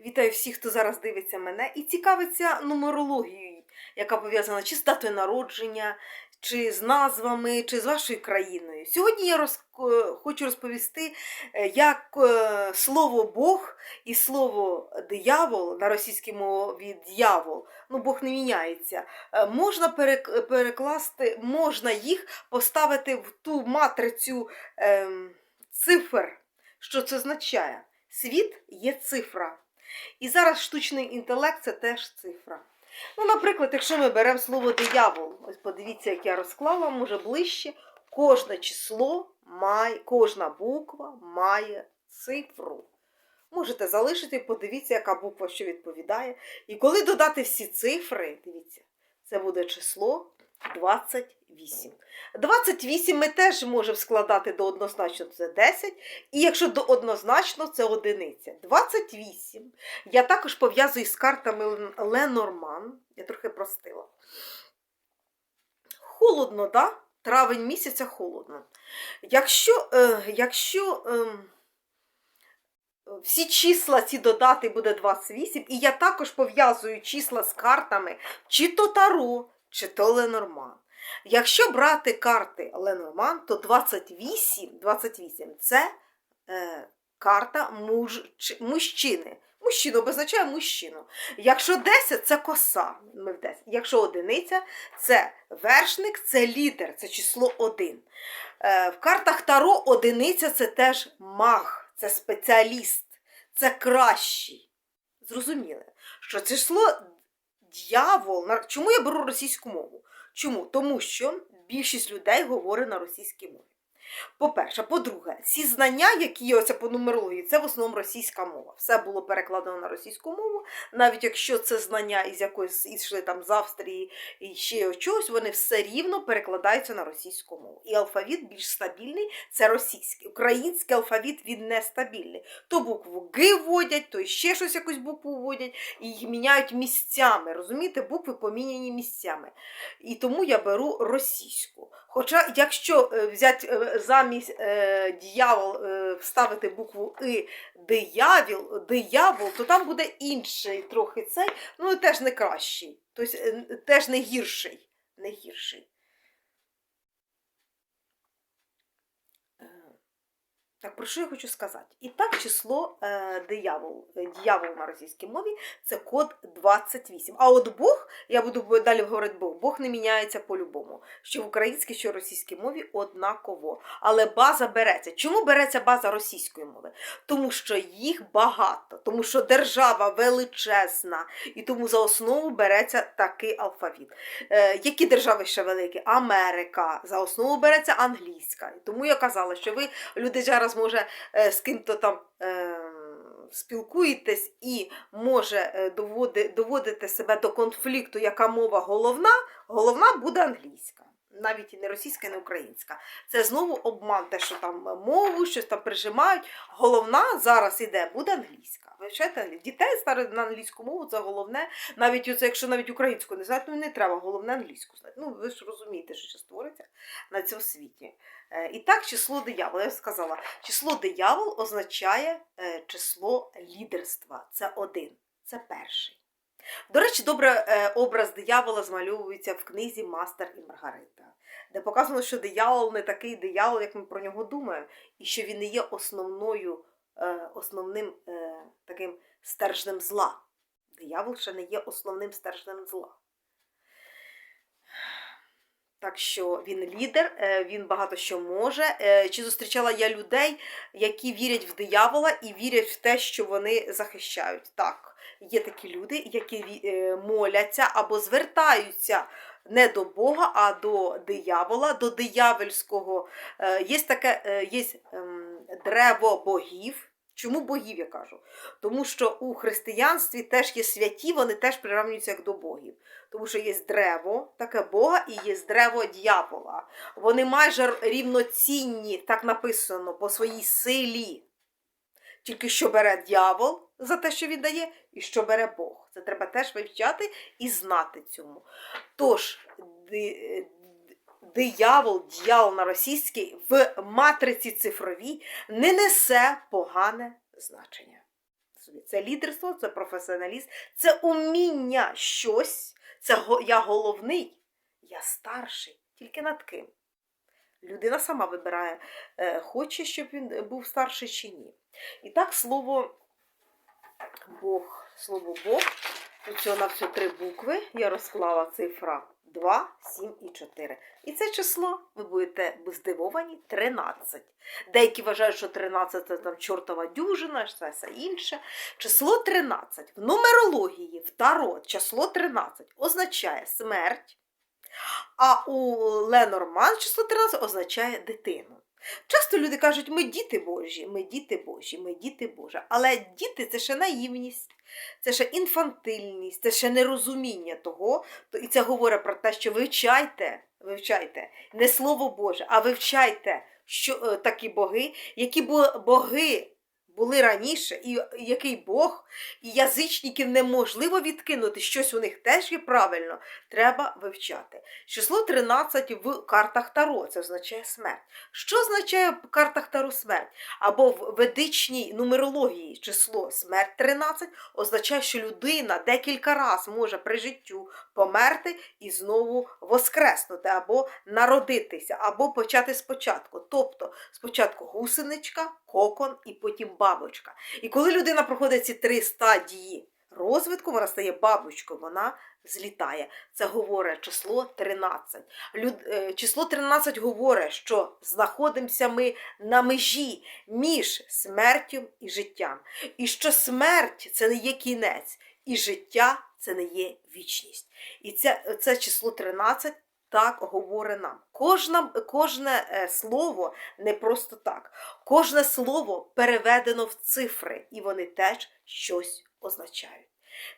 Вітаю всіх, хто зараз дивиться мене і цікавиться нумерологією, яка пов'язана чи з датою народження, чи з назвами, чи з вашою країною. Сьогодні я роз... е, хочу розповісти, е, як е, слово Бог і слово диявол на російській мові дьявол, ну Бог не міняється. Можна перек- перекласти, можна їх поставити в ту матрицю ем, цифр. Що це означає? Світ є цифра. І зараз штучний інтелект це теж цифра. Ну, наприклад, якщо ми беремо слово диявол, ось подивіться, як я розклала, може ближче, кожне число має, кожна буква має цифру. Можете залишити, подивіться, яка буква що відповідає. І коли додати всі цифри, дивіться, це буде число 28. 28 ми теж можемо складати до однозначно це 10, і якщо до однозначно це одиниця. 28. Я також пов'язую з картами Ленорман. Я трохи простила. Холодно, да? Травень місяця холодно. Якщо, е, якщо е, всі числа ці додати буде 28, і я також пов'язую числа з картами чи то Таро, чи то Ленорман. Якщо брати карти Ленорман, то 28, 28 це е, карта муж, чи- мужчини. Мужчина обозначає мужчину. Якщо 10 це коса. Ми в 10. Якщо одиниця це вершник, це лідер, це число 1. Е, в картах Таро одиниця це теж маг, це спеціаліст, це кращий. Зрозуміли, що число дьявол. Чому я беру російську мову? Чому? Тому що більшість людей говорить на російській мові. По-перше, по-друге, всі знання, які є оце по нумерології, це в основному російська мова. Все було перекладено на російську мову, навіть якщо це знання із якоїсь ішли там з Австрії і ще чогось, вони все рівно перекладаються на російську мову. І алфавіт більш стабільний це російський. Український алфавіт він нестабільний. То букву Г вводять, то ще щось якусь букву вводять, і їх міняють місцями. Розумієте, букви поміняні місцями. І тому я беру російську. Хоча, якщо е, взяти е, замість е, дьявол е, вставити букву И диявіл, диявол, то там буде інший трохи цей, ну теж не кращий, тобто теж не гірший. Не гірший. Так, про що я хочу сказати? І так, число е, диявол, е, дьявол на російській мові це код 28. А от Бог, я буду далі говорити Бог, Бог не міняється по-любому. Що в українській, що в російській мові однаково. Але база береться. Чому береться база російської мови? Тому що їх багато, тому що держава величезна, і тому за основу береться такий алфавіт. Е, які держави ще великі? Америка. За основу береться англійська. Тому я казала, що ви люди зараз може е, з ким-то там. Е, Спілкуєтесь і може доводити себе до конфлікту, яка мова головна, головна буде англійська. Навіть і не російська, і не українська. Це знову обман, те, що там мову, щось там прижимають. Головна зараз іде, буде англійська. Вивчайте. Дітей ставити на англійську мову це головне. Навіть оце, якщо навіть українську не знають, ну не треба, головне англійську знати. Ну, ви ж розумієте, що зараз твориться на цьому світі. Е, І так, число диявола, я сказала, число диявол означає е, число лідерства. Це один, це перший. До речі, добре е, образ диявола змальовується в книзі Мастер і Маргарита, де показано, що диявол не такий диявол, як ми про нього думаємо, і що він не є основною, е, основним е, таким стержнем зла. Диявол ще не є основним стержнем зла. Так що він лідер, він багато що може. Чи зустрічала я людей, які вірять в диявола і вірять в те, що вони захищають? Так, є такі люди, які е, моляться або звертаються не до Бога, а до диявола, до диявольського. Е, Є таке е, є ем, древо богів. Чому богів я кажу? Тому що у християнстві теж є святі, вони теж приравнюються як до богів. Тому що є древо, таке Бога, і є древо дьявола. Вони майже рівноцінні, так написано, по своїй силі. Тільки що бере дьявол за те, що він дає, і що бере Бог. Це треба теж вивчати і знати цьому. Тож, ди- диявол, дьявол на російській в матриці цифровій не несе погане значення. Це лідерство, це професіоналізм, це уміння щось. Це я головний, я старший. Тільки над ким? Людина сама вибирає, е, хоче, щоб він був старший чи ні. І так слово Бог, слово Бог, всього на все три букви. Я розклала цифра 2, 7 і 4. І це число, ви будете здивовані, 13. Деякі вважають, що 13 це там чортова дюжина, все інше. Число 13 в нумерології, в таро, число 13 означає смерть, а у Ленорман число 13 означає дитину. Часто люди кажуть, ми діти Божі, ми діти Божі, ми діти Божі. Але діти це ще наївність, це ще інфантильність, це ще нерозуміння того. То- І це говорить про те, що вивчайте, вивчайте не слово Боже, а вивчайте що, е, такі боги, які бо- боги були раніше, і який Бог, і язичників неможливо відкинути. Щось у них теж є правильно, треба вивчати. Число 13 в картах Таро, це означає смерть. Що означає в картах Таро смерть? Або в ведичній нумерології число смерть 13 означає, що людина декілька разів може при життю померти і знову воскреснути, або народитися, або почати спочатку. Тобто спочатку гусеничка, кокон і потім бабочка. І коли людина проходить ці три стадії розвитку, вона стає бабочкою, вона злітає. Це говорить число 13. Люд... е, Число 13 говорить, що знаходимося ми на межі між смертю і життям. І що смерть це не є кінець, і життя це не є вічність. І це, це число 13 так говорить нам. Кожне е, слово не просто так. Кожне слово переведено в цифри, і вони теж щось означають.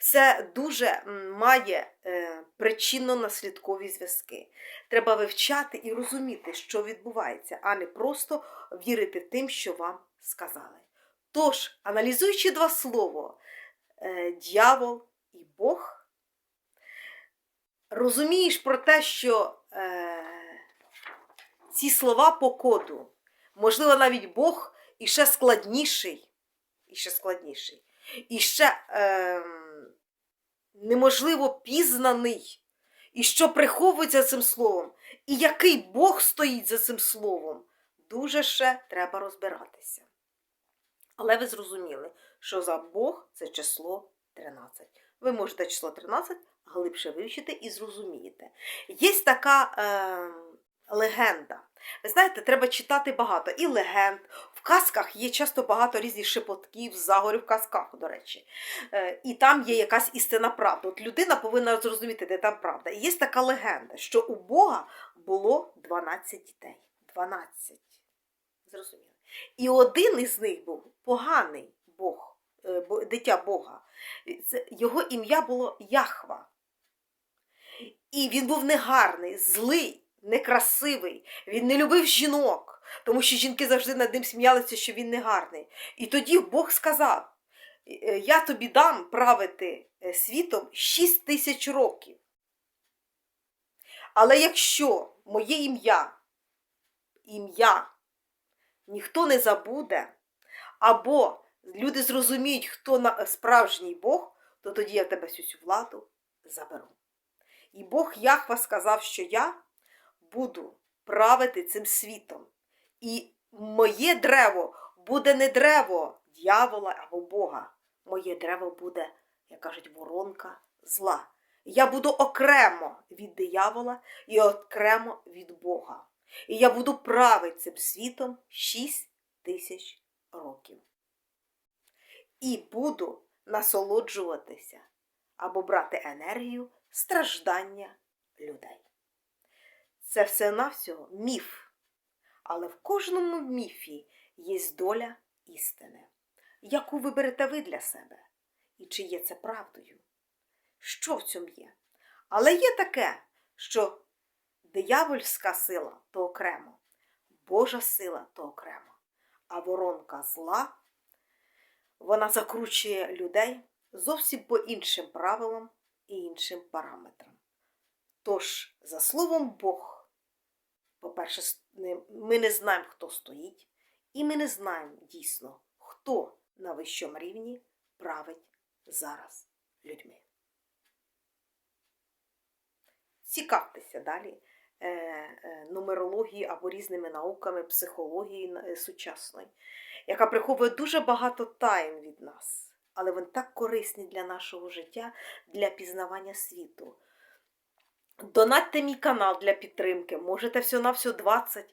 Це дуже має е, причинно-наслідкові зв'язки. Треба вивчати і розуміти, що відбувається, а не просто вірити тим, що вам сказали. Тож, аналізуючи два слова е, дьявол і Бог, розумієш про те, що е, ці слова по коду, можливо, навіть Бог і ще складніший, і ще складніший, і ще е, неможливо пізнаний, і що приховується цим словом, і який Бог стоїть за цим словом, дуже ще треба розбиратися. Але ви зрозуміли, що за Бог це число 13. Ви можете число 13 глибше вивчити і зрозумієте. Є така е, легенда. Ви знаєте, треба читати багато і легенд. В казках є часто багато різних шепотків, заговорів в казках, до речі. Е, і там є якась істина правда. От людина повинна зрозуміти, де там правда. І є така легенда, що у Бога було 12 дітей. 12. Зрозуміло. І один із них був поганий Бог, бо- дитя Бога. Його ім'я було Яхва. І він був негарний, злий, некрасивий. Він не любив жінок, тому що жінки завжди над ним сміялися, що він негарний. І тоді Бог сказав: «Е, Я тобі дам правити е, світом 6 тисяч років. Але якщо моє ім'я, ім'я ніхто не забуде, або люди зрозуміють, хто справжній Бог, то тоді я тебе всю цю владу заберу. І Бог Яхва сказав, що я буду правити цим світом. І моє древо буде не древо дьявола або Бога. Моє древо буде, як кажуть, воронка зла. Я буду окремо від диявола і окремо від Бога. І я буду правити цим світом 6 тисяч років. І буду насолоджуватися або брати енергію страждання людей. Це все-навсього міф. Але в кожному міфі є доля істини, яку виберете ви для себе. І чи є це правдою? Що в цьому є? Але є таке, що диявольська сила то окремо, Божа сила то окремо, а воронка зла вона закручує людей зовсім по іншим правилам і іншим параметрам. Тож, за словом Бог, по-перше, ми не знаємо, хто стоїть, і ми не знаємо дійсно, хто на вищому рівні, править зараз людьми. Цікавтеся далі е, е, нумерологією або різними науками психології е, сучасної, яка приховує дуже багато тайн від нас, але вони так корисні для нашого життя, для пізнавання світу. Донатьте мій канал для підтримки. Можете всього-навсього 20-50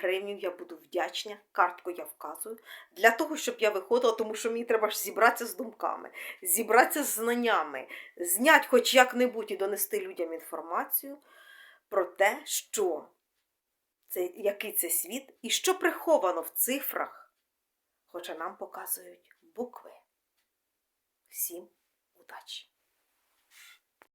гривень, я буду вдячна. Картку я вказую. Для того, щоб я виходила, тому що мені треба ж зібратися з думками, зібратися з знаннями, зняти хоч як-небудь і донести людям інформацію про те, що це, який це світ і що приховано в цифрах, хоча нам показують букви. Всім удачі!